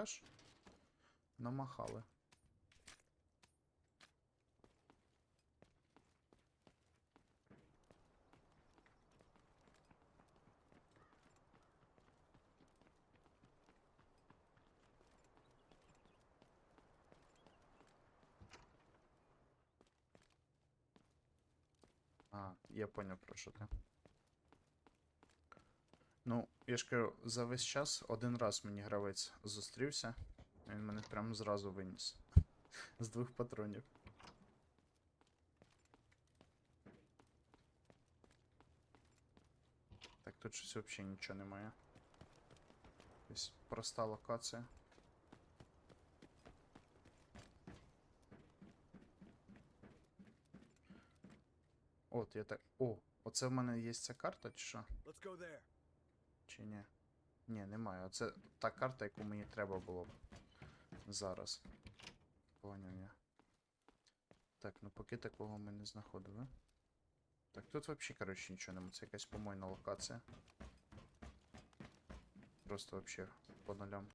пляж. Намахали. А, я поняв про що ти. Ну, я ж кажу, за весь час один раз мені гравець зустрівся. Він мене прямо зразу виніс. З двох патронів. Так, тут щось взагалі нічого немає. Ось проста локація. От, я так. О, оце в мене є ця карта, чи що? Let's go there. Чи ні? Ні, немає. Оце та карта, яку мені треба було б. Зараз. Поняв я. Так, ну поки такого ми не знаходили. Так, тут взагалі, коротше, нічого немає. Це якась помойна локація. Просто взагалі по нулям.